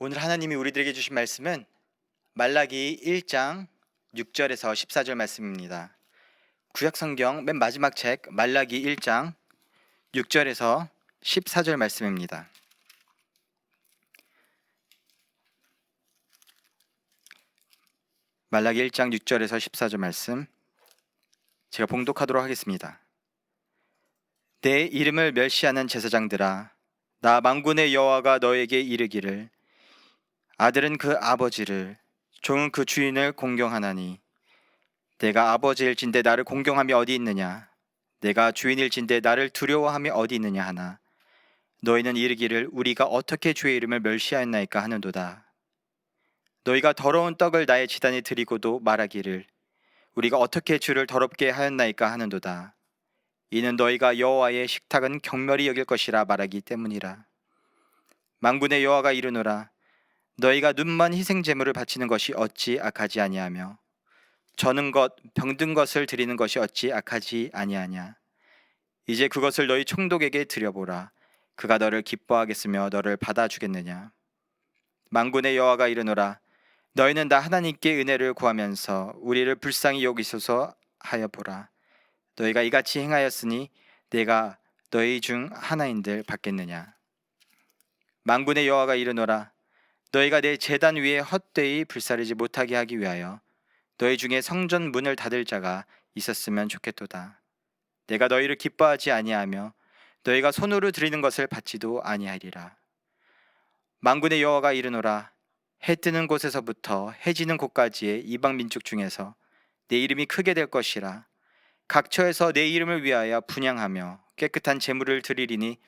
오늘 하나님이 우리들에게 주신 말씀은 말라기 1장 6절에서 14절 말씀입니다. 구약 성경 맨 마지막 책 말라기 1장 6절에서 14절 말씀입니다. 말라기 1장 6절에서 14절 말씀 제가 봉독하도록 하겠습니다. 내 이름을 멸시하는 제사장들아 나 만군의 여호와가 너에게 이르기를 아들은 그 아버지를 종은 그 주인을 공경하나니 내가 아버지일진데 나를 공경함이 어디 있느냐? 내가 주인일진데 나를 두려워함이 어디 있느냐 하나? 너희는 이르기를 우리가 어떻게 주의 이름을 멸시하였나이까 하는도다. 너희가 더러운 떡을 나의 지단에 드리고도 말하기를 우리가 어떻게 주를 더럽게 하였나이까 하는도다. 이는 너희가 여호와의 식탁은 경멸히 여길 것이라 말하기 때문이라. 만군의 여호와가 이르노라 너희가 눈만 희생 제물을 바치는 것이 어찌 악하지 아니하며 저는 것 병든 것을 드리는 것이 어찌 악하지 아니하냐? 이제 그것을 너희 총독에게 드려보라. 그가 너를 기뻐하겠으며 너를 받아주겠느냐? 만군의 여호와가 이르노라. 너희는 나 하나님께 은혜를 구하면서 우리를 불쌍히 여기소서 하여 보라. 너희가 이같이 행하였으니 내가 너희 중 하나인들 받겠느냐? 만군의 여호와가 이르노라 너희가 내 제단 위에 헛되이 불사르지 못하게 하기 위하여 너희 중에 성전 문을 닫을 자가 있었으면 좋겠도다. 내가 너희를 기뻐하지 아니하며 너희가 손으로 드리는 것을 받지도 아니하리라. 만군의 여호와가 이르노라 해 뜨는 곳에서부터 해 지는 곳까지의 이방 민족 중에서 내 이름이 크게 될 것이라 각처에서 내 이름을 위하여 분양하며 깨끗한 제물을 드리리니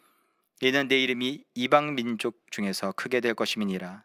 이는 내 이름이 이방 민족 중에서 크게 될 것임이니라.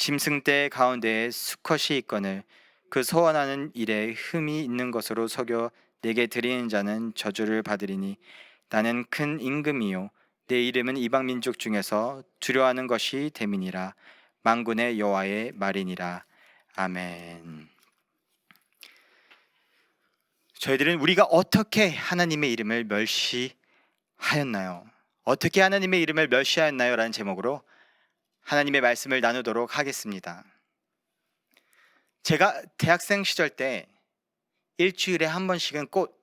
짐승대 가운데에 수컷이 있거늘 그 소원하는 일에 흠이 있는 것으로 속여 내게 드리는 자는 저주를 받으리니 나는 큰 임금이요 내 이름은 이방 민족 중에서 두려워하는 것이 대민이라 만군의 여호와의 말이니라 아멘. 저희들은 우리가 어떻게 하나님의 이름을 멸시하였나요? 어떻게 하나님의 이름을 멸시하였나요? 라는 제목으로 하나님의 말씀을 나누도록 하겠습니다. 제가 대학생 시절 때 일주일에 한 번씩은 꼭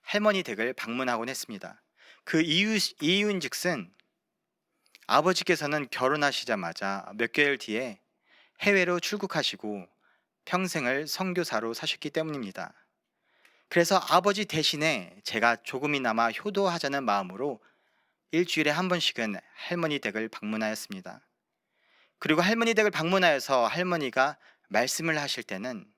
할머니 댁을 방문하곤 했습니다. 그 이유, 이유인 즉슨 아버지께서는 결혼하시자마자 몇 개월 뒤에 해외로 출국하시고 평생을 선교사로 사셨기 때문입니다. 그래서 아버지 대신에 제가 조금이나마 효도하자는 마음으로 일주일에 한 번씩은 할머니 댁을 방문하였습니다. 그리고 할머니 댁을 방문하여서 할머니가 말씀을 하실 때는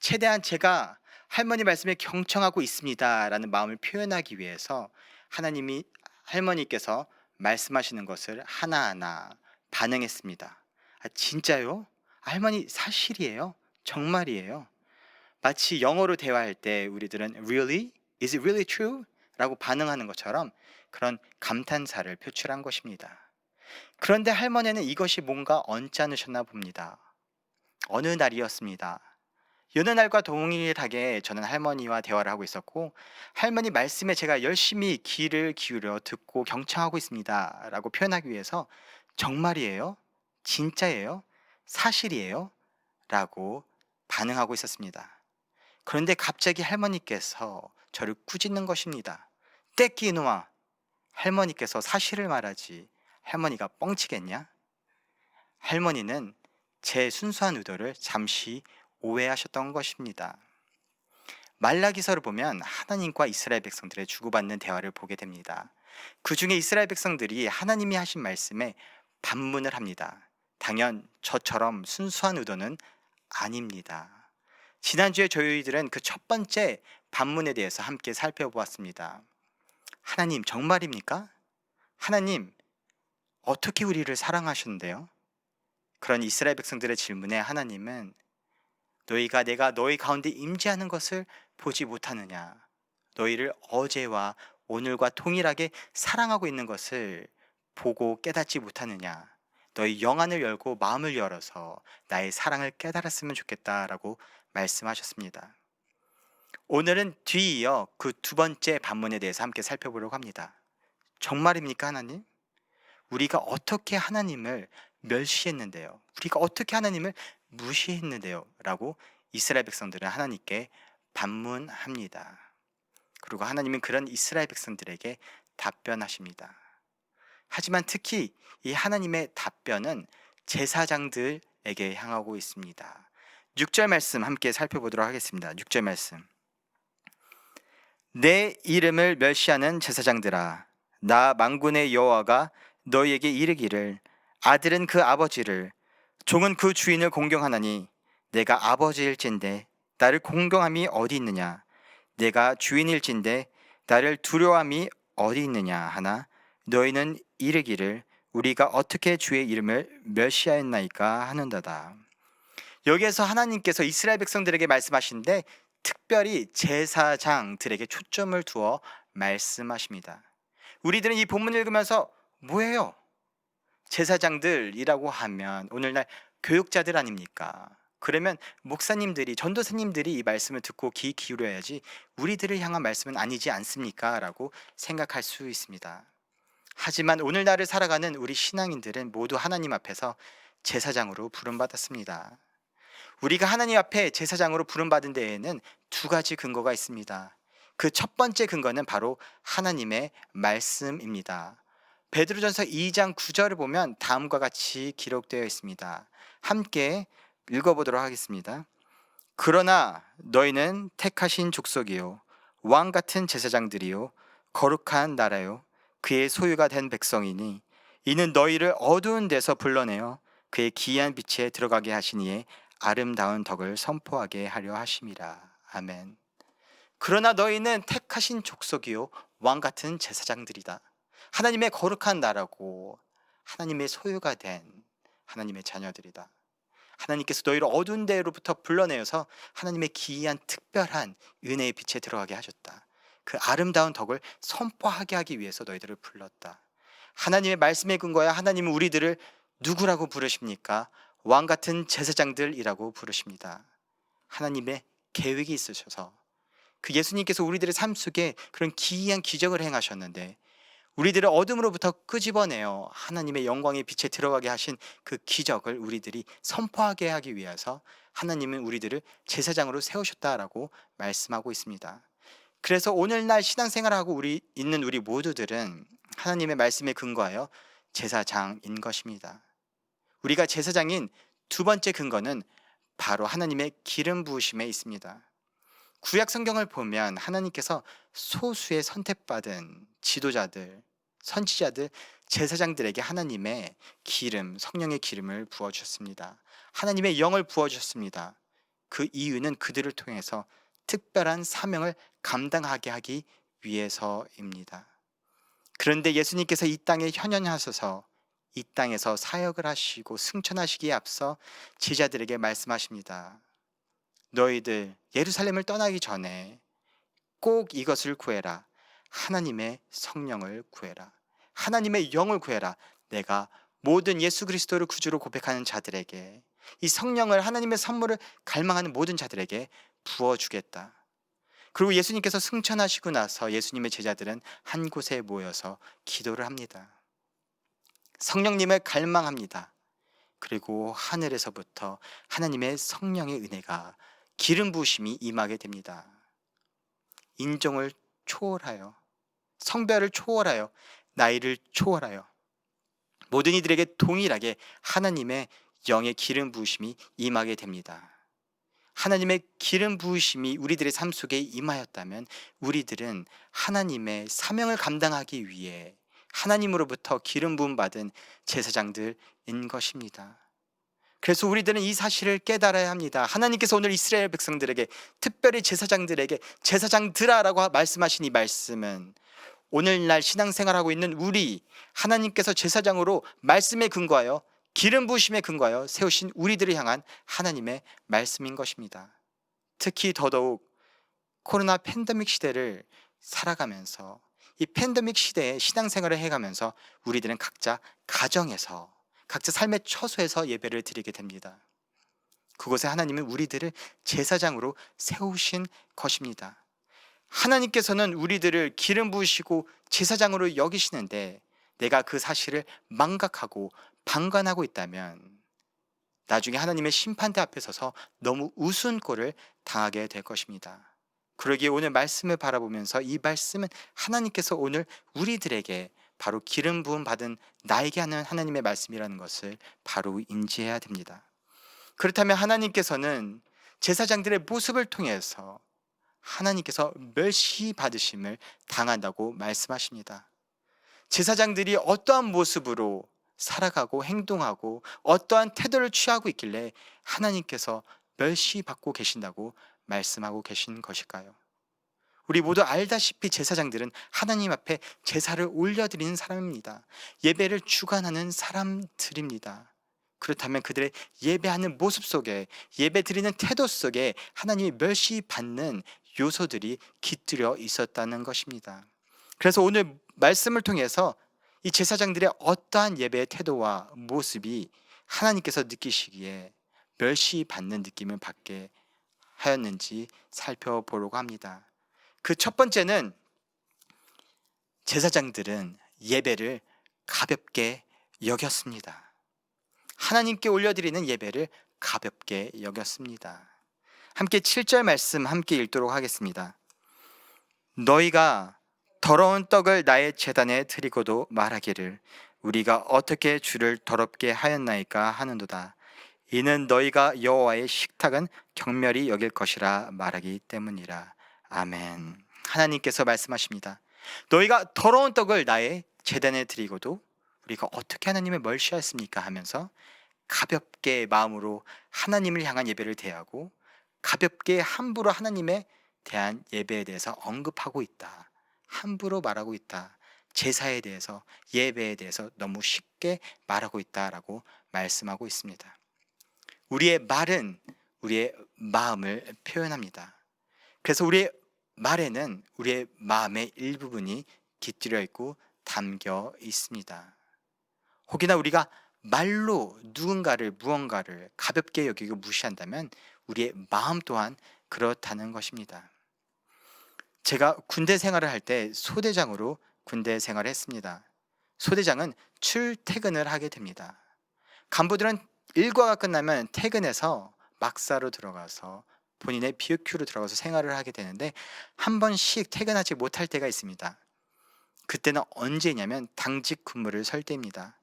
최대한 제가 할머니 말씀에 경청하고 있습니다라는 마음을 표현하기 위해서 하나님이 할머니께서 말씀하시는 것을 하나하나 반응했습니다. 아, 진짜요? 할머니 사실이에요? 정말이에요? 마치 영어로 대화할 때 우리들은 really? Is it really true? 라고 반응하는 것처럼 그런 감탄사를 표출한 것입니다. 그런데 할머니는 이것이 뭔가 언짢으셨나 봅니다. 어느 날이었습니다. 여느 날과 동일하게 저는 할머니와 대화를 하고 있었고 할머니 말씀에 제가 열심히 귀를 기울여 듣고 경청하고 있습니다. 라고 표현하기 위해서 정말이에요? 진짜예요? 사실이에요? 라고 반응하고 있었습니다. 그런데 갑자기 할머니께서 저를 꾸짖는 것입니다. 떼끼노아 할머니께서 사실을 말하지 할머니가 뻥치겠냐? 할머니는 제 순수한 의도를 잠시 오해하셨던 것입니다. 말라기서를 보면 하나님과 이스라엘 백성들의 주고받는 대화를 보게 됩니다. 그 중에 이스라엘 백성들이 하나님이 하신 말씀에 반문을 합니다. 당연 저처럼 순수한 의도는 아닙니다. 지난주에 저희들은 그 첫 번째 반문에 대해서 함께 살펴보았습니다. 하나님 정말입니까? 하나님 어떻게 우리를 사랑하셨는데요? 그런 이스라엘 백성들의 질문에 하나님은 너희가 내가 너희 가운데 임재하는 것을 보지 못하느냐 너희를 어제와 오늘과 동일하게 사랑하고 있는 것을 보고 깨닫지 못하느냐 너희 영안을 열고 마음을 열어서 나의 사랑을 깨달았으면 좋겠다라고 말씀하셨습니다. 오늘은 뒤이어 그 두 번째 반문에 대해서 함께 살펴보려고 합니다. 정말입니까, 하나님? 우리가 어떻게 하나님을 멸시했는데요? 우리가 어떻게 하나님을 무시했는데요? 라고 이스라엘 백성들은 하나님께 반문합니다. 그리고 하나님은 그런 이스라엘 백성들에게 답변하십니다. 하지만 특히 이 하나님의 답변은 제사장들에게 향하고 있습니다. 6절 말씀 함께 살펴보도록 하겠습니다. 6절 말씀. 내 이름을 멸시하는 제사장들아 나 만군의 여호와가 너희에게 이르기를 아들은 그 아버지를 종은 그 주인을 공경하나니 내가 아버지일진데 나를 공경함이 어디 있느냐 내가 주인일진데 나를 두려움이 어디 있느냐 하나 너희는 이르기를 우리가 어떻게 주의 이름을 멸시하였나이까 하는다다. 여기에서 하나님께서 이스라엘 백성들에게 말씀하시는데 특별히 제사장들에게 초점을 두어 말씀하십니다. 우리들은 이 본문 읽으면서 뭐예요? 제사장들이라고 하면 오늘날 교육자들 아닙니까? 그러면 목사님들이 전도사님들이 이 말씀을 듣고 귀 기울여야지 우리들을 향한 말씀은 아니지 않습니까? 라고 생각할 수 있습니다. 하지만 오늘날을 살아가는 우리 신앙인들은 모두 하나님 앞에서 제사장으로 부름받았습니다. 우리가 하나님 앞에 제사장으로 부름받은 데에는 두 가지 근거가 있습니다. 그 첫 번째 근거는 바로 하나님의 말씀입니다. 베드로전서 2장 9절을 보면 다음과 같이 기록되어 있습니다. 함께 읽어보도록 하겠습니다. 그러나 너희는 택하신 족속이요 왕 같은 제사장들이요 거룩한 나라요 그의 소유가 된 백성이니 이는 너희를 어두운 데서 불러내어 그의 기이한 빛에 들어가게 하시니에 아름다운 덕을 선포하게 하려 하심이라. 아멘. 그러나 너희는 택하신 족속이요 왕 같은 제사장들이다. 하나님의 거룩한 나라고 하나님의 소유가 된 하나님의 자녀들이다. 하나님께서 너희를 어두운 데로부터 불러내어서 하나님의 기이한 특별한 은혜의 빛에 들어가게 하셨다. 그 아름다운 덕을 선포하게 하기 위해서 너희들을 불렀다. 하나님의 말씀에 근거하여 하나님은 우리들을 누구라고 부르십니까? 왕 같은 제사장들이라고 부르십니다. 하나님의 계획이 있으셔서 그 예수님께서 우리들의 삶 속에 그런 기이한 기적을 행하셨는데 우리들을 어둠으로부터 끄집어내어 하나님의 영광의 빛에 들어가게 하신 그 기적을 우리들이 선포하게 하기 위해서 하나님은 우리들을 제사장으로 세우셨다라고 말씀하고 있습니다. 그래서 오늘날 신앙생활하고 우리 있는 우리 모두들은 하나님의 말씀에 근거하여 제사장인 것입니다. 우리가 제사장인 두 번째 근거는 바로 하나님의 기름 부으심에 있습니다. 구약 성경을 보면 하나님께서 소수의 선택받은 지도자들, 선지자들, 제사장들에게 하나님의 기름, 성령의 기름을 부어 주셨습니다. 하나님의 영을 부어 주셨습니다. 그 이유는 그들을 통해서 특별한 사명을 감당하게 하기 위해서입니다. 그런데 예수님께서 이 땅에 현현하셔서 이 땅에서 사역을 하시고 승천하시기에 앞서 제자들에게 말씀하십니다. 너희들 예루살렘을 떠나기 전에 꼭 이것을 구해라. 하나님의 성령을 구해라. 하나님의 영을 구해라. 내가 모든 예수 그리스도를 구주로 고백하는 자들에게 이 성령을 하나님의 선물을 갈망하는 모든 자들에게 부어 주겠다. 그리고 예수님께서 승천하시고 나서 예수님의 제자들은 한 곳에 모여서 기도를 합니다. 성령님을 갈망합니다. 그리고 하늘에서부터 하나님의 성령의 은혜가 기름 부으심이 임하게 됩니다. 인종을 초월하여 성별을 초월하여 나이를 초월하여 모든 이들에게 동일하게 하나님의 영의 기름 부으심이 임하게 됩니다. 하나님의 기름 부으심이 우리들의 삶 속에 임하였다면 우리들은 하나님의 사명을 감당하기 위해 하나님으로부터 기름 부음 받은 제사장들인 것입니다. 그래서 우리들은 이 사실을 깨달아야 합니다. 하나님께서 오늘 이스라엘 백성들에게 특별히 제사장들에게 제사장들아라고 말씀하신 이 말씀은 오늘날 신앙생활하고 있는 우리 하나님께서 제사장으로 말씀에 근거하여 기름 부으심에 근거하여 세우신 우리들을 향한 하나님의 말씀인 것입니다. 특히 더더욱 코로나 팬데믹 시대를 살아가면서 이 팬데믹 시대에 신앙생활을 해가면서 우리들은 각자 가정에서 각자 삶의 처소에서 예배를 드리게 됩니다. 그곳에 하나님은 우리들을 제사장으로 세우신 것입니다. 하나님께서는 우리들을 기름 부으시고 제사장으로 여기시는데 내가 그 사실을 망각하고 방관하고 있다면 나중에 하나님의 심판대 앞에 서서 너무 우스운 꼴을 당하게 될 것입니다. 그러기에 오늘 말씀을 바라보면서 이 말씀은 하나님께서 오늘 우리들에게 바로 기름 부음 받은 나에게 하는 하나님의 말씀이라는 것을 바로 인지해야 됩니다. 그렇다면 하나님께서는 제사장들의 모습을 통해서 하나님께서 멸시 받으심을 당한다고 말씀하십니다. 제사장들이 어떠한 모습으로 살아가고 행동하고 어떠한 태도를 취하고 있길래 하나님께서 멸시 받고 계신다고 말씀하고 계신 것일까요? 우리 모두 알다시피 제사장들은 하나님 앞에 제사를 올려드리는 사람입니다. 예배를 주관하는 사람들입니다. 그렇다면 그들의 예배하는 모습 속에 예배 드리는 태도 속에 하나님이 멸시 받는 요소들이 깃들여 있었다는 것입니다. 그래서 오늘 말씀을 통해서 이 제사장들의 어떠한 예배의 태도와 모습이 하나님께서 느끼시기에 멸시 받는 느낌을 받게 하였는지 살펴보려고 합니다. 그 첫 번째는 제사장들은 예배를 가볍게 여겼습니다. 하나님께 올려드리는 예배를 가볍게 여겼습니다. 함께 7절 말씀 함께 읽도록 하겠습니다. 너희가 더러운 떡을 나의 재단에 드리고도 말하기를 우리가 어떻게 주를 더럽게 하였나이까 하는도다. 이는 너희가 여호와의 식탁은 경멸이 여길 것이라 말하기 때문이라. 아멘. 하나님께서 말씀하십니다. 너희가 더러운 떡을 나의 재단에 드리고도 우리가 어떻게 하나님을 멀시하였습니까 하면서 가볍게 마음으로 하나님을 향한 예배를 대하고 가볍게 함부로 하나님에 대한 예배에 대해서 언급하고 있다. 함부로 말하고 있다. 제사에 대해서 예배에 대해서 너무 쉽게 말하고 있다라고 말씀하고 있습니다. 우리의 말은 우리의 마음을 표현합니다. 그래서 우리의 말에는 우리의 마음의 일부분이 깃들여 있고 담겨 있습니다. 혹이나 우리가 말로 누군가를 무언가를 가볍게 여기고 무시한다면 우리의 마음 또한 그렇다는 것입니다. 제가 군대 생활을 할 때 소대장으로 군대 생활을 했습니다. 소대장은 출퇴근을 하게 됩니다. 간부들은 일과가 끝나면 퇴근해서 막사로 들어가서 본인의 BOQ로 들어가서 생활을 하게 되는데 한 번씩 퇴근하지 못할 때가 있습니다. 그때는 언제냐면 당직 근무를 설 때입니다.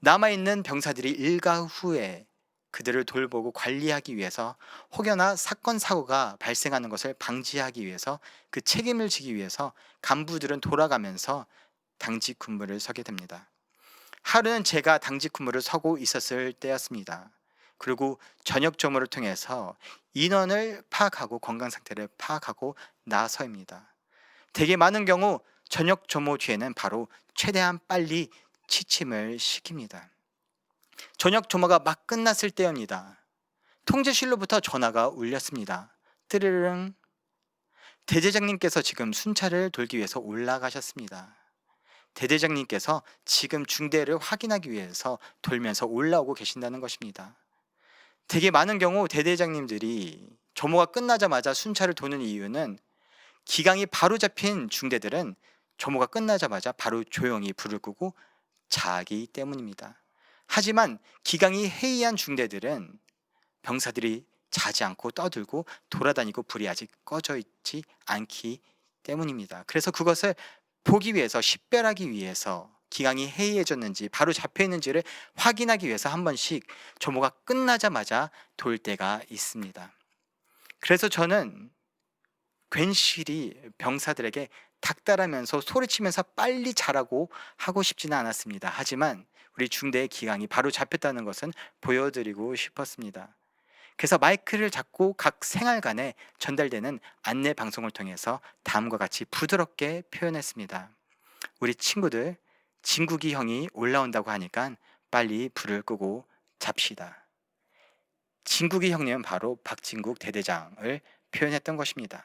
남아있는 병사들이 일과 후에 그들을 돌보고 관리하기 위해서 혹여나 사건 사고가 발생하는 것을 방지하기 위해서 그 책임을 지기 위해서 간부들은 돌아가면서 당직 근무를 서게 됩니다. 하루는 제가 당직 근무를 서고 있었을 때였습니다. 그리고 저녁 조모를 통해서 인원을 파악하고 건강 상태를 파악하고 나서입니다. 되게 많은 경우 저녁 조모 뒤에는 바로 최대한 빨리 취침을 시킵니다. 저녁 조모가 막 끝났을 때입니다. 통제실로부터 전화가 울렸습니다. 뜨르릉. 대대장님께서 지금 순찰을 돌기 위해서 올라가셨습니다. 대대장님께서 지금 중대를 확인하기 위해서 돌면서 올라오고 계신다는 것입니다. 되게 많은 경우 대대장님들이 조모가 끝나자마자 순찰을 도는 이유는 기강이 바로 잡힌 중대들은 조모가 끝나자마자 바로 조용히 불을 끄고 자기 때문입니다. 하지만 기강이 해이한 중대들은 병사들이 자지 않고 떠들고 돌아다니고 불이 아직 꺼져 있지 않기 때문입니다. 그래서 그것을 보기 위해서 식별하기 위해서 기강이 해이해졌는지 바로 잡혀 있는지를 확인하기 위해서 한 번씩 조모가 끝나자마자 돌 때가 있습니다. 그래서 저는 괜시리 병사들에게 닥달하면서 소리치면서 빨리 자라고 하고 싶지는 않았습니다. 하지만 우리 중대의 기강이 바로 잡혔다는 것은 보여드리고 싶었습니다. 그래서 마이크를 잡고 각 생활관에 전달되는 안내 방송을 통해서 다음과 같이 부드럽게 표현했습니다. 우리 친구들 진국이 형이 올라온다고 하니까 빨리 불을 끄고 잡시다. 진국이 형님은 바로 박진국 대대장을 표현했던 것입니다.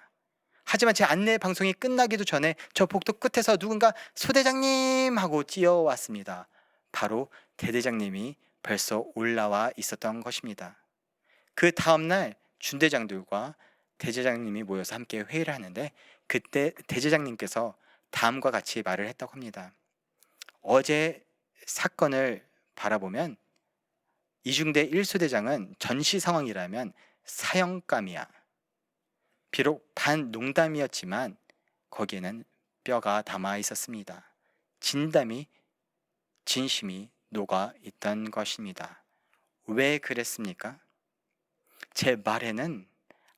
하지만 제 안내 방송이 끝나기도 전에 저 복도 끝에서 누군가 소대장님 하고 뛰어왔습니다. 바로 대대장님이 벌써 올라와 있었던 것입니다. 그 다음날 준대장들과 대제장님이 모여서 함께 회의를 하는데 그때 대제장님께서 다음과 같이 말을 했다고 합니다. 어제 사건을 바라보면 이중대 1소대장은 전시 상황이라면 사형감이야. 비록 반 농담이었지만 거기에는 뼈가 담아 있었습니다. 진담이 진심이 녹아 있던 것입니다. 왜 그랬습니까? 제 말에는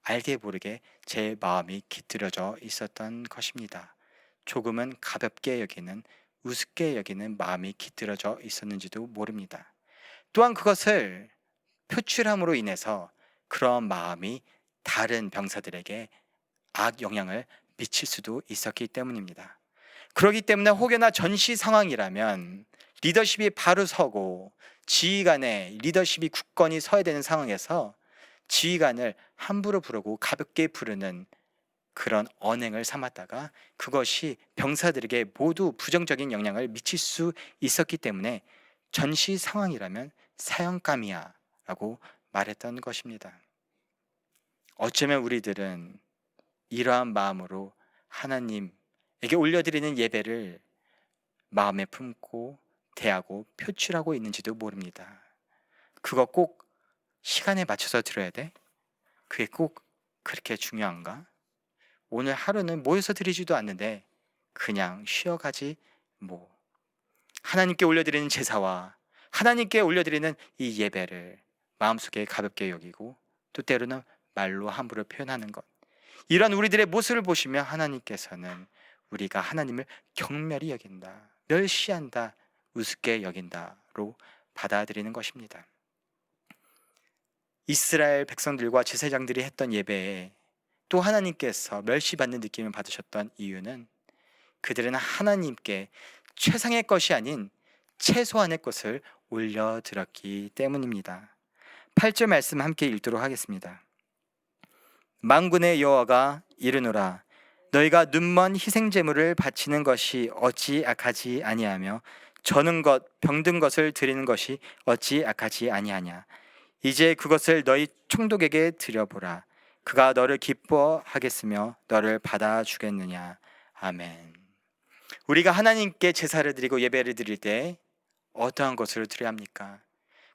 알게 모르게 제 마음이 깃들여져 있었던 것입니다. 조금은 가볍게 여기는 우습게 여기는 마음이 깃들어져 있었는지도 모릅니다. 또한 그것을 표출함으로 인해서 그런 마음이 다른 병사들에게 악 영향을 미칠 수도 있었기 때문입니다. 그렇기 때문에 혹여나 전시 상황이라면 리더십이 바로 서고 지휘관의 리더십이 굳건히 서야 되는 상황에서 지휘관을 함부로 부르고 가볍게 부르는 그런 언행을 삼았다가 그것이 병사들에게 모두 부정적인 영향을 미칠 수 있었기 때문에 전시 상황이라면 사형감이야 라고 말했던 것입니다. 어쩌면 우리들은 이러한 마음으로 하나님에게 올려드리는 예배를 마음에 품고 대하고 표출하고 있는지도 모릅니다. 그거 꼭 시간에 맞춰서 들어야 돼? 그게 꼭 그렇게 중요한가? 오늘 하루는 모여서 드리지도 않는데 그냥 쉬어가지 뭐 하나님께 올려드리는 제사와 하나님께 올려드리는 이 예배를 마음속에 가볍게 여기고 또 때로는 말로 함부로 표현하는 것 이러한 우리들의 모습을 보시며 하나님께서는 우리가 하나님을 경멸히 여긴다 멸시한다 우습게 여긴다로 받아들이는 것입니다. 이스라엘 백성들과 제사장들이 했던 예배에 또 하나님께서 멸시받는 느낌을 받으셨던 이유는 그들은 하나님께 최상의 것이 아닌 최소한의 것을 올려드렸기 때문입니다. 8절 말씀 함께 읽도록 하겠습니다. 망군의 여호와가 이르노라 너희가 눈먼 희생 제물을 바치는 것이 어찌 악하지 아니하며 저는 것 병든 것을 드리는 것이 어찌 악하지 아니하냐 이제 그것을 너희 총독에게 드려보라 그가 너를 기뻐하겠으며 너를 받아주겠느냐 아멘 우리가 하나님께 제사를 드리고 예배를 드릴 때 어떠한 것으로 드려야 합니까?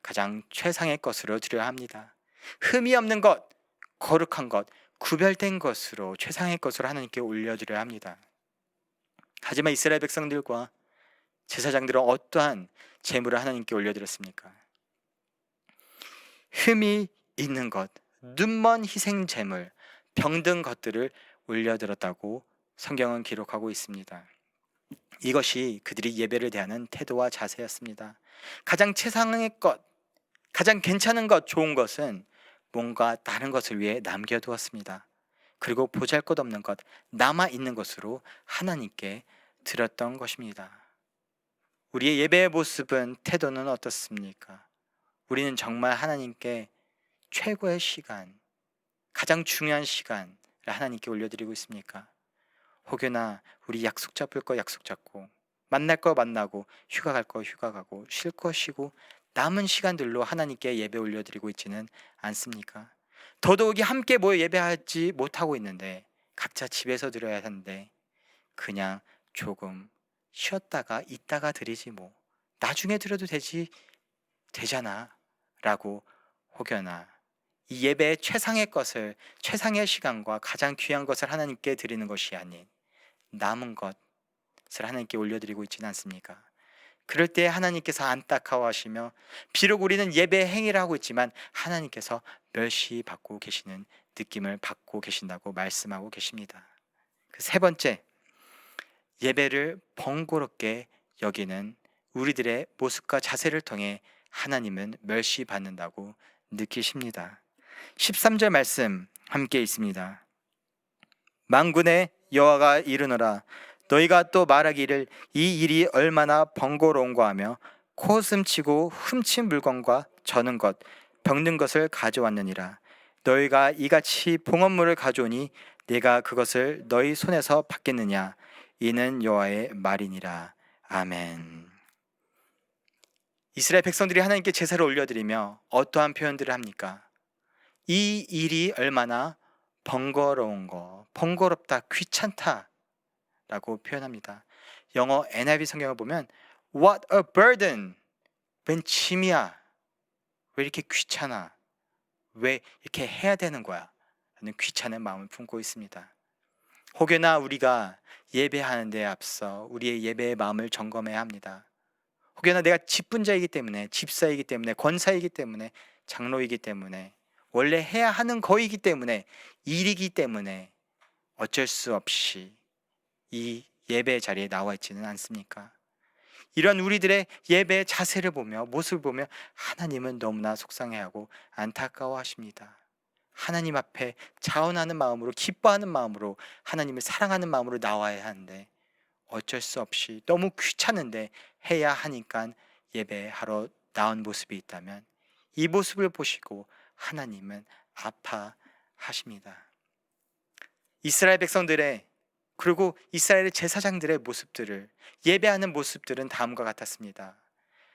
가장 최상의 것으로 드려야 합니다 흠이 없는 것 거룩한 것 구별된 것으로 최상의 것으로 하나님께 올려드려야 합니다 하지만 이스라엘 백성들과 제사장들은 어떠한 제물을 하나님께 올려드렸습니까? 흠이 있는 것, 눈먼 희생 제물, 병든 것들을 올려드렸다고 성경은 기록하고 있습니다. 이것이 그들이 예배를 대하는 태도와 자세였습니다. 가장 최상의 것, 가장 괜찮은 것, 좋은 것은 뭔가 다른 것을 위해 남겨두었습니다. 그리고 보잘 것 없는 것, 남아 있는 것으로 하나님께 드렸던 것입니다. 우리의 예배의 모습은 태도는 어떻습니까? 우리는 정말 하나님께 최고의 시간, 가장 중요한 시간을 하나님께 올려드리고 있습니까? 혹여나 우리 약속 잡을 거 약속 잡고 만날 거 만나고 휴가 갈 거 휴가 가고 쉴 거 쉬고 남은 시간들로 하나님께 예배 올려드리고 있지는 않습니까? 더더욱이 함께 모여 예배하지 못하고 있는데 각자 집에서 드려야 하는데 그냥 조금 쉬었다가 있다가 드리지 뭐 나중에 드려도 되지 되잖아 라고 혹여나 이 예배의 최상의 것을 최상의 시간과 가장 귀한 것을 하나님께 드리는 것이 아닌 남은 것을 하나님께 올려드리고 있지는 않습니까? 그럴 때 하나님께서 안타까워하시며 비록 우리는 예배 행위를 하고 있지만 하나님께서 멸시 받고 계시는 느낌을 받고 계신다고 말씀하고 계십니다. 그 세 번째 예배를 번거롭게 여기는 우리들의 모습과 자세를 통해 하나님은 멸시받는다고 느끼십니다. 13절 말씀 함께 있습니다. 만군의 여호와가 이르노라 너희가 또 말하기를 이 일이 얼마나 번거로운가 하며 코웃음치고 훔친 물건과 저는 것 병든 것을 가져왔느니라 너희가 이같이 봉헌물을 가져오니 내가 그것을 너희 손에서 받겠느냐 이는 여호와의 말이니라 아멘 이스라엘 백성들이 하나님께 제사를 올려드리며 어떠한 표현들을 합니까? 이 일이 얼마나 번거로운 거, 번거롭다, 귀찮다 라고 표현합니다. 영어 NIV 성경을 보면 What a burden! 웬 짐이야? 왜 이렇게 귀찮아? 왜 이렇게 해야 되는 거야? 라는 귀찮은 마음을 품고 있습니다. 혹여나 우리가 예배하는 데 앞서 우리의 예배의 마음을 점검해야 합니다. 혹여나 내가 직분자이기 때문에 집사이기 때문에 권사이기 때문에 장로이기 때문에 원래 해야 하는 거이기 때문에 일이기 때문에 어쩔 수 없이 이 예배 자리에 나와 있지는 않습니까? 이런 우리들의 예배 자세를 보며 모습을 보며 하나님은 너무나 속상해하고 안타까워하십니다. 하나님 앞에 자원하는 마음으로 기뻐하는 마음으로 하나님을 사랑하는 마음으로 나와야 하는데 어쩔 수 없이 너무 귀찮은데 해야 하니까 예배하러 나온 모습이 있다면 이 모습을 보시고 하나님은 아파하십니다. 이스라엘 백성들의 그리고 이스라엘 제사장들의 모습들을 예배하는 모습들은 다음과 같았습니다.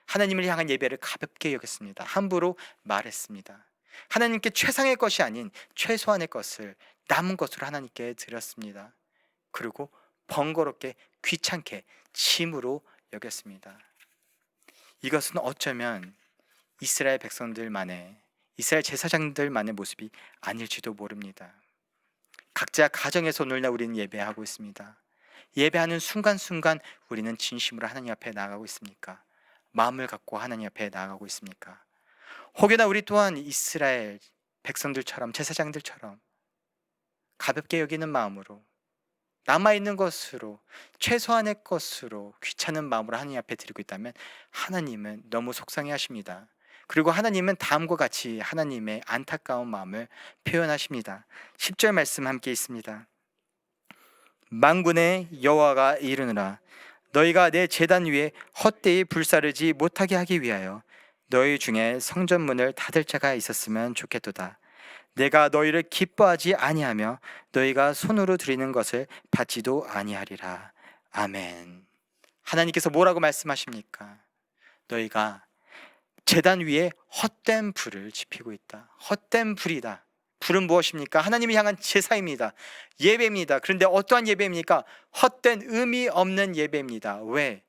하나님을 향한 예배를 가볍게 여겼습니다. 함부로 말했습니다. 하나님께 최상의 것이 아닌 최소한의 것을 남은 것으로 하나님께 드렸습니다. 그리고 번거롭게 귀찮게 짐으로 여겼습니다. 이것은 어쩌면 이스라엘 백성들만의 이스라엘 제사장들만의 모습이 아닐지도 모릅니다. 각자 가정에서 오늘날 우리는 예배하고 있습니다. 예배하는 순간순간 우리는 진심으로 하나님 앞에 나아가고 있습니까? 마음을 갖고 하나님 앞에 나아가고 있습니까? 혹여나 우리 또한 이스라엘 백성들처럼 제사장들처럼 가볍게 여기는 마음으로 남아 있는 것으로 최소한의 것으로 귀찮은 마음으로 하나님 앞에 드리고 있다면 하나님은 너무 속상해 하십니다. 그리고 하나님은 다음과 같이 하나님의 안타까운 마음을 표현하십니다. 10절 말씀 함께 있습니다. 만군의 여호와가 이르노라 너희가 내 제단 위에 헛되이 불사르지 못하게 하기 위하여 너희 중에 성전문을 닫을 자가 있었으면 좋겠도다. 내가 너희를 기뻐하지 아니하며 너희가 손으로 드리는 것을 받지도 아니하리라. 아멘. 하나님께서 뭐라고 말씀하십니까? 너희가 재단 위에 헛된 불을 지피고 있다. 헛된 불이다. 불은 무엇입니까? 하나님을 향한 제사입니다. 예배입니다. 그런데 어떠한 예배입니까? 헛된 의미 없는 예배입니다. 왜?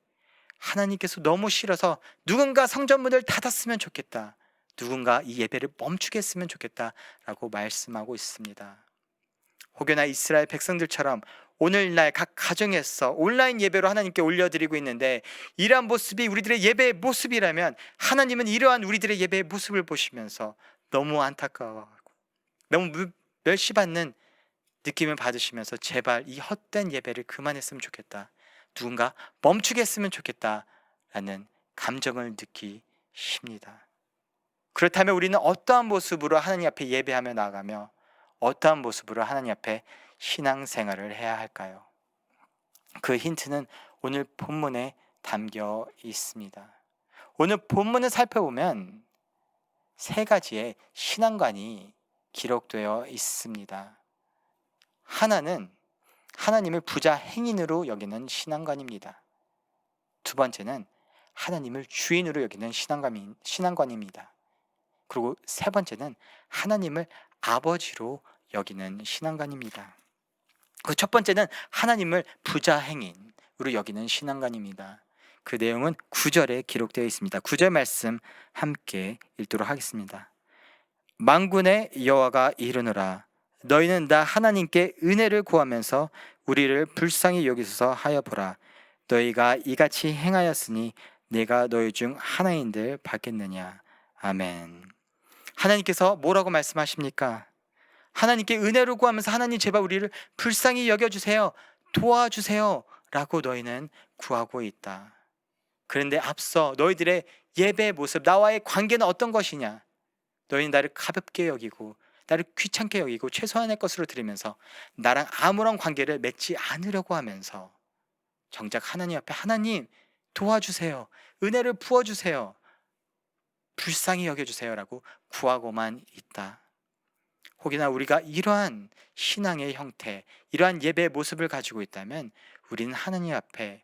하나님께서 너무 싫어서 누군가 성전문을 닫았으면 좋겠다. 누군가 이 예배를 멈추게 했으면 좋겠다라고 말씀하고 있습니다. 혹여나 이스라엘 백성들처럼 오늘날 각 가정에서 온라인 예배로 하나님께 올려드리고 있는데 이러한 모습이 우리들의 예배의 모습이라면 하나님은 이러한 우리들의 예배의 모습을 보시면서 너무 안타까워하고 너무 멸시받는 느낌을 받으시면서 제발 이 헛된 예배를 그만했으면 좋겠다. 누군가 멈추게 했으면 좋겠다라는 감정을 느끼십니다. 그렇다면 우리는 어떠한 모습으로 하나님 앞에 예배하며 나가며 어떠한 모습으로 하나님 앞에 신앙생활을 해야 할까요? 그 힌트는 오늘 본문에 담겨 있습니다. 오늘 본문을 살펴보면 세 가지의 신앙관이 기록되어 있습니다. 하나는 하나님을 부자 행인으로 여기는 신앙관입니다. 두 번째는 하나님을 주인으로 여기는 신앙관입니다. 그리고 세 번째는 하나님을 아버지로 여기는 신앙관입니다. 그 첫 번째는 하나님을 부자 행인으로 여기는 신앙관입니다. 그 내용은 9절에 기록되어 있습니다. 9절 말씀 함께 읽도록 하겠습니다. 만군의 여호와가 이르노라 너희는 나 하나님께 은혜를 구하면서 우리를 불쌍히 여기소서 하여 보라 너희가 이같이 행하였으니 내가 너희 중 하나인 들 받겠느냐 아멘 하나님께서 뭐라고 말씀하십니까? 하나님께 은혜를 구하면서 하나님 제발 우리를 불쌍히 여겨주세요. 도와주세요. 라고 너희는 구하고 있다. 그런데 앞서 너희들의 예배의 모습, 나와의 관계는 어떤 것이냐? 너희는 나를 가볍게 여기고, 나를 귀찮게 여기고, 최소한의 것으로 들으면서 나랑 아무런 관계를 맺지 않으려고 하면서 정작 하나님 앞에 하나님 도와주세요. 은혜를 부어 주세요. 불쌍히 여겨 주세요라고 구하고만 있다. 혹이나 우리가 이러한 신앙의 형태, 이러한 예배의 모습을 가지고 있다면 우리는 하나님 앞에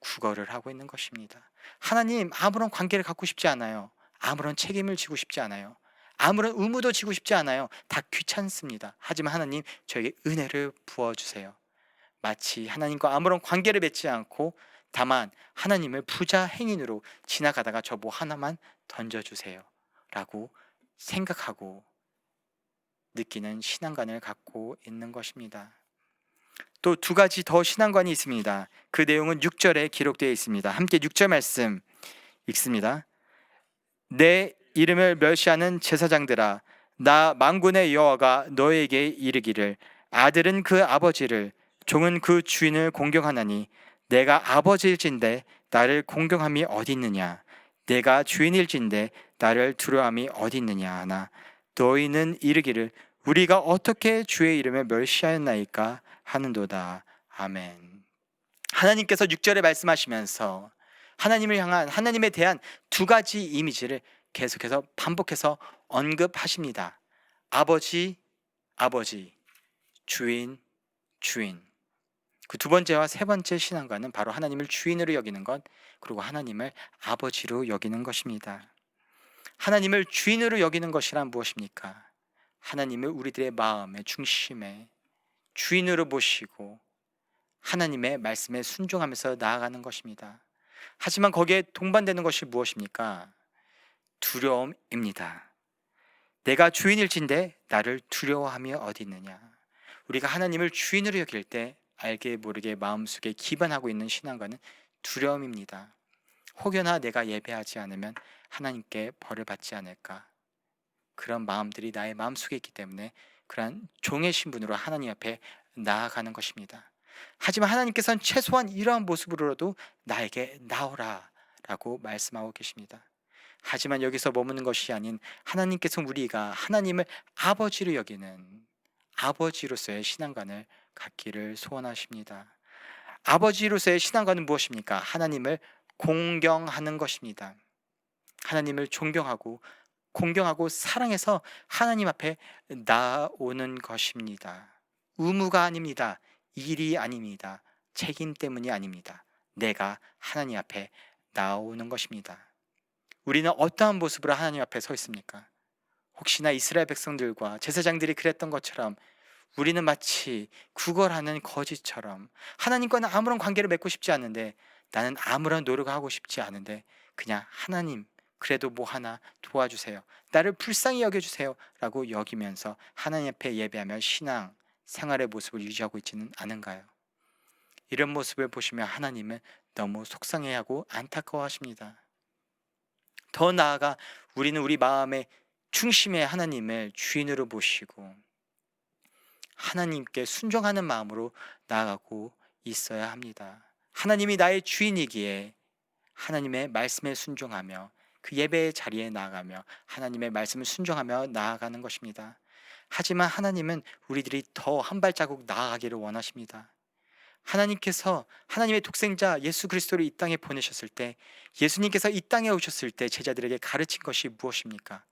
구걸을 하고 있는 것입니다. 하나님 아무런 관계를 갖고 싶지 않아요. 아무런 책임을 지고 싶지 않아요. 아무런 의무도 지고 싶지 않아요. 다 귀찮습니다. 하지만 하나님 저에게 은혜를 부어 주세요. 마치 하나님과 아무런 관계를 맺지 않고 다만 하나님을 부자 행인으로 지나가다가 저 뭐 하나만 던져 주세요. 라고 생각하고 느끼는 신앙관을 갖고 있는 것입니다. 또 두 가지 더 신앙관이 있습니다. 그 내용은 6절에 기록되어 있습니다. 함께 6절 말씀 읽습니다. 내 이름을 멸시하는 제사장들아 나 만군의 여호와가 너에게 이르기를 아들은 그 아버지를 종은 그 주인을 공경하나니 내가 아버지일진데 나를 공경함이 어디 있느냐 내가 주인일진데 나를 두려움이 어디 있느냐 하나 너희는 이르기를 우리가 어떻게 주의 이름을 멸시하였나이까 하는도다 아멘 하나님께서 6절에 말씀하시면서 하나님을 향한 하나님에 대한 두 가지 이미지를 계속해서 반복해서 언급하십니다. 아버지, 아버지, 주인, 주인. 그 두 번째와 세 번째 신앙과는 바로 하나님을 주인으로 여기는 것, 그리고 하나님을 아버지로 여기는 것입니다. 하나님을 주인으로 여기는 것이란 무엇입니까? 하나님을 우리들의 마음의 중심에 주인으로 모시고 하나님의 말씀에 순종하면서 나아가는 것입니다. 하지만 거기에 동반되는 것이 무엇입니까? 두려움입니다. 내가 주인일진데 나를 두려워함이 어디 있느냐? 우리가 하나님을 주인으로 여길 때 알게 모르게 마음속에 기반하고 있는 신앙과는 두려움입니다. 혹여나 내가 예배하지 않으면 하나님께 벌을 받지 않을까? 그런 마음들이 나의 마음속에 있기 때문에 그러한 종의 신분으로 하나님 앞에 나아가는 것입니다. 하지만 하나님께서는 최소한 이러한 모습으로도 나에게 나오라 라고 말씀하고 계십니다. 하지만 여기서 머무는 것이 아닌 하나님께서 우리가 하나님을 아버지로 여기는 아버지로서의 신앙관을 갖기를 소원하십니다. 아버지로서의 신앙관은 무엇입니까? 하나님을 공경하는 것입니다. 하나님을 존경하고 공경하고 사랑해서 하나님 앞에 나오는 것입니다. 의무가 아닙니다. 일이 아닙니다. 책임 때문이 아닙니다. 내가 하나님 앞에 나오는 것입니다. 우리는 어떠한 모습으로 하나님 앞에 서 있습니까? 혹시나 이스라엘 백성들과 제사장들이 그랬던 것처럼 우리는 마치 구걸하는 거지처럼 하나님과는 아무런 관계를 맺고 싶지 않은데 나는 아무런 노력을 하고 싶지 않은데 그냥 하나님 그래도 뭐 하나 도와주세요. 나를 불쌍히 여겨주세요. 라고 여기면서 하나님 앞에 예배하며 신앙 생활의 모습을 유지하고 있지는 않은가요? 이런 모습을 보시면 하나님은 너무 속상해하고 안타까워하십니다. 더 나아가 우리는 우리 마음의 중심에 하나님을 주인으로 모시고 하나님께 순종하는 마음으로 나아가고 있어야 합니다. 하나님이 나의 주인이기에 하나님의 말씀에 순종하며 그 예배의 자리에 나아가며 하나님의 말씀을 순종하며 나아가는 것입니다. 하지만 하나님은 우리들이 더 한 발자국 나아가기를 원하십니다. 하나님께서 하나님의 독생자 예수 그리스도를 이 땅에 보내셨을 때 예수님께서 이 땅에 오셨을 때 제자들에게 가르친 것이 무엇입니까?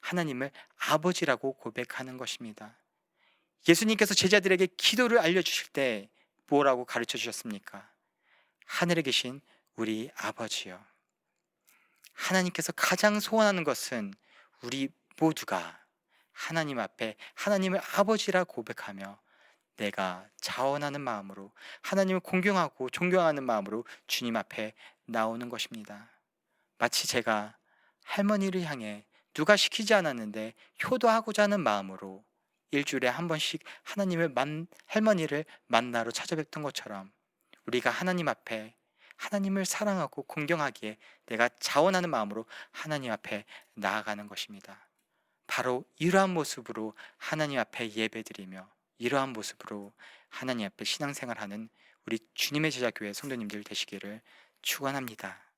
하나님을 아버지라고 고백하는 것입니다. 예수님께서 제자들에게 기도를 알려주실 때 뭐라고 가르쳐 주셨습니까? 하늘에 계신 우리 아버지요. 하나님께서 가장 소원하는 것은 우리 모두가 하나님 앞에 하나님을 아버지라 고백하며 내가 자원하는 마음으로 하나님을 공경하고 존경하는 마음으로 주님 앞에 나오는 것입니다. 마치 제가 할머니를 향해 누가 시키지 않았는데 효도하고자 하는 마음으로 일주일에 한 번씩 하나님을 만, 할머니를 만나러 찾아뵙던 것처럼 우리가 하나님 앞에 하나님을 사랑하고 공경하기에 내가 자원하는 마음으로 하나님 앞에 나아가는 것입니다. 바로 이러한 모습으로 하나님 앞에 예배드리며 이러한 모습으로 하나님 앞에 신앙생활하는 우리 주님의 제자교회 성도님들 되시기를 축원합니다.